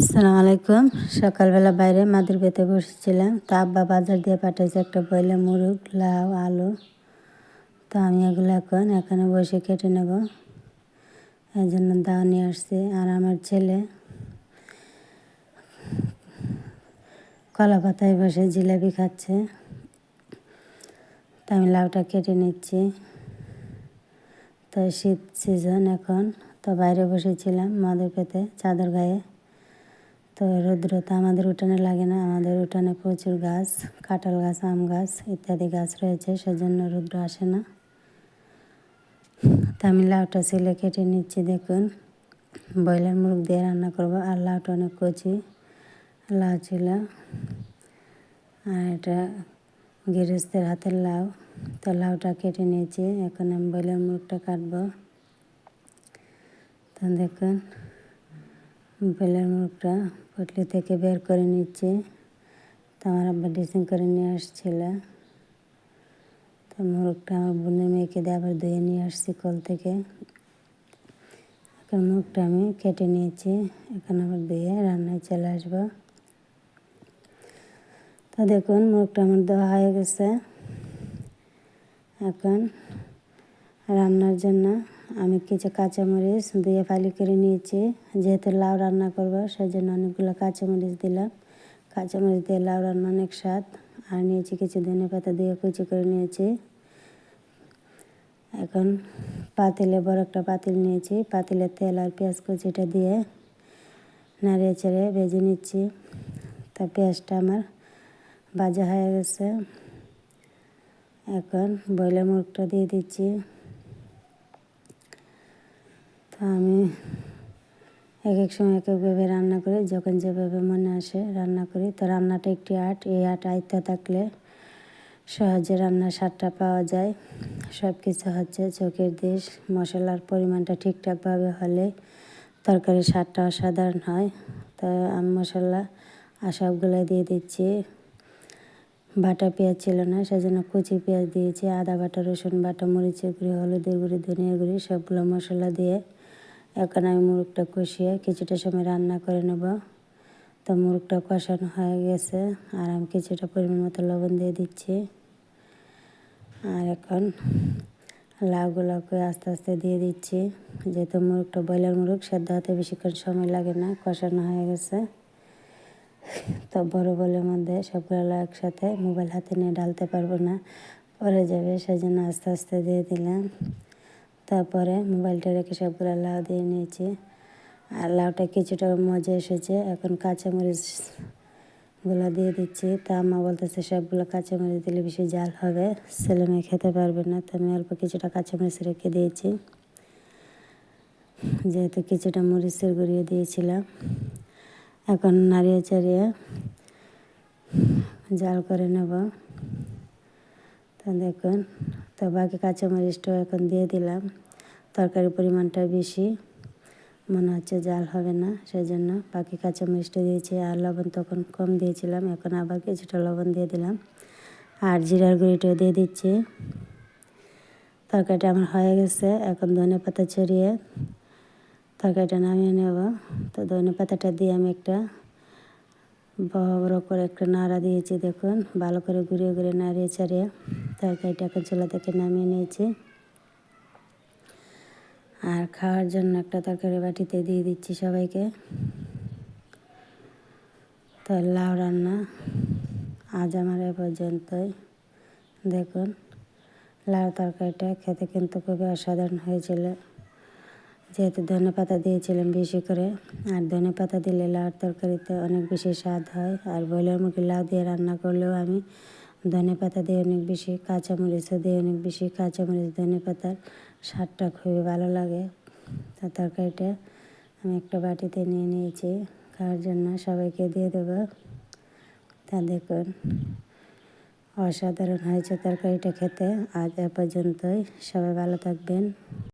আসসালামু আলাইকুম। সকালবেলা বাইরে মাদুর পেতে বসেছিলাম। তা আব্বা বাজার দিয়ে পাঠিয়েছে একটা বইলে মুরগ, লাউ, আলু। তো আমি এগুলো এখন, এখানে বসে কেটে নেব। এই জন্য দাও নিয়ে আসছি। আর আমার ছেলে কলা পাতায় বসে জিলাপি খাচ্ছে। তো আমি লাউটা কেটে নিচ্ছি। তো শীত সিজন এখন। তো বাইরে বসেছিলাম মাদুর পেতে চাদর গায়ে। তো রৌদ্র তো আমাদের উঠানে লাগে না, আমাদের উঠানে প্রচুর গাছ, কাঁঠাল গাছ, আম গাছ ইত্যাদি গাছ রয়েছে, সেজন্য রৌদ্র আসে না। তো আমি লাউটা ছেলে কেটে নিচ্ছি, দেখুন। ব্রয়লার মুরগ দিয়ে রান্না করব, আর লাউটা অনেক কচি, লাউ ছিল। আর এটা গৃহস্থের হাতের লাউ, তো লাউটা কেটে নিয়েছি, এখন আমি ব্রয়লার মুরগটা কাটবো। তো দেখুন। ব্রয়লার মুরগটা পটলি থেকে বের করে নিচ্ছি। তো আমার আব্বা ড্রেসিং করে নিয়ে আসছিল। তো মুরগটা আমার বোনের মেয়েকে দিয়ে আবার ধুয়ে নিয়ে আসছি কল থেকে। এখন মুখটা আমি কেটে নিয়েছি। এখন আবার ধুয়ে রান্নায় চলে আসব। তো দেখুন মুখটা আমার দেওয়া হয়ে গেছে। এখন রান্নার জন্য আমি কিছু কাঁচামরিচ দিয়ে ফালি করে নিয়েছি। যেহেতু লাউ রান্না করব সেই জন্য অনেকগুলো কাঁচামরিচ দিলাম। কাঁচামরিচ দিয়ে লাউ রান্না অনেক স্বাদ। আর নিয়েছি কিছু ধনে পাতা দিয়ে কুচি করে নিয়েছি। এখন পাতিলে বড় একটা পাতিল নিয়েছি। পাতিলে তেল আর পেঁয়াজ কুচিটা দিয়ে নাড়িয়ে চেড়ে ভেজে নিচ্ছি। তা পেঁয়াজটা আমার ভাজা হয়ে গেছে। এখন ব্রয়লার মুরগটা দিয়ে দিচ্ছি। তো আমি এক এক সময় এক একভাবে রান্না করি, যখন যেভাবে মনে আসে রান্না করি। তো রান্নাটা একটি আর্ট, এই আর্ট আয়ত্ত থাকলে সহজে রান্নার স্বাদটা পাওয়া যায়। সব কিছু হচ্ছে চোখের দিশ, মশলার পরিমাণটা ঠিকঠাকভাবে হলে তরকারির স্বাদটা অসাধারণ হয়। তো আমি মশলা আর সবগুলো দিয়ে দিচ্ছি। বাটা পেঁয়াজ ছিল না, সেজন্য কুচি পেঁয়াজ দিয়েছি, আদা বাটা, রসুন বাটা, মরিচের গুঁড়ি, হলুদের গুঁড়ি ধনিয়ার গুঁড়ি, সবগুলো মশলা দিয়ে এখন আমি মুরগটা কষিয়ে কিছুটা সময় রান্না করে নেব। তো মুরগটা কষানো হয়ে গেছে আর আমি কিছুটা পরিমাণ মতো লবণ দিয়ে দিচ্ছি। আর এখন লাউগুলোকে আস্তে আস্তে দিয়ে দিচ্ছি। যেহেতু মুরগটা ব্রয়লার মুরগ, সেদ্ধ হতে বেশিক্ষণ সময় লাগে না, কষানো হয়ে গেছে। তো বড় বলের মধ্যে সবগুলো একসাথে মোবাইল হাতে নিয়ে ডালতে পারব না পরে যাবে, সেজন্য আস্তে আস্তে দিয়ে দিলাম। তারপরে মোবাইলটা রেখে সবগুলো লাউ দিয়ে নিয়েছি। আর লাউটা কিছুটা মজা এসেছে। এখন কাঁচামরিচগুলো দিয়ে দিচ্ছি। তা মা বলতেছে, সবগুলো কাঁচামরিচ দিলে বেশি জাল হবে। ছেলে মেয়ে খেতে পারবে না। তো আমি অল্প কিছুটা কাঁচামরিচ রেখে দিয়েছি। যেহেতু কিছুটা মরিচের গুঁড়িয়ে দিয়েছিলাম। এখন নাড়িয়ে চাড়িয়ে জাল করে নেব। তা দেখুন তো বাকি কাঁচামরিচটাও এখন দিয়ে দিলাম। তরকারির পরিমাণটা বেশি। মনে হচ্ছে জাল হবে না সেই জন্য বাকি কাঁচামরিচটা দিয়েছি আর লবণ তখন কম দিয়েছিলাম, এখন আবার কিছুটা লবণ দিয়ে দিলাম। আর জিরার গুঁড়িটাও দিয়ে দিচ্ছি। তরকারিটা আমার হয়ে গেছে, এখন ধনে পাতা ছড়িয়ে তরকারিটা নামিয়ে নেব। তো ধনে পাতাটা দিয়ে আমি একটা বড় বড় করে একটা নাড়া দিয়েছি, দেখুন, ভালো করে ঘুরিয়ে ঘুরিয়ে নাড়িয়ে ছাড়িয়ে। তরকারিটা এখন চুলা থেকে নামিয়ে নিয়েছি। আর খাওয়ার জন্য একটা তরকারি বাটিতে দিয়ে দিচ্ছি সবাইকে। তো লাউ রান্না আজ আমার এ পর্যন্তই। দেখুন, লাউ তরকারিটা খেতে কিন্তু খুবই অসাধারণ হয়েছিল। যেহেতু ধনে পাতা দিয়েছিলাম বেশি করে, আর ধনে পাতা দিলে লাউর তরকারিতে অনেক বেশি স্বাদ হয়। আর ব্রয়লার মুরগি লাউ দিয়ে রান্না করলেও আমি ধনে পাতা দিয়ে অনেক বেশি কাঁচামরিচও দিয়ে অনেক বেশি, কাঁচামরিচ, ধনে পাতার স্বাদটা খুবই ভালো লাগে। তা তরকারিটা আমি একটা বাটিতে নিয়ে নিয়েছি, খাওয়ার জন্য সবাইকে দিয়ে দেবো। তা দেখুন, অসাধারণ হয়েছে তরকারিটা খেতে। আজ এ পর্যন্তই, সবাই ভালো থাকবেন।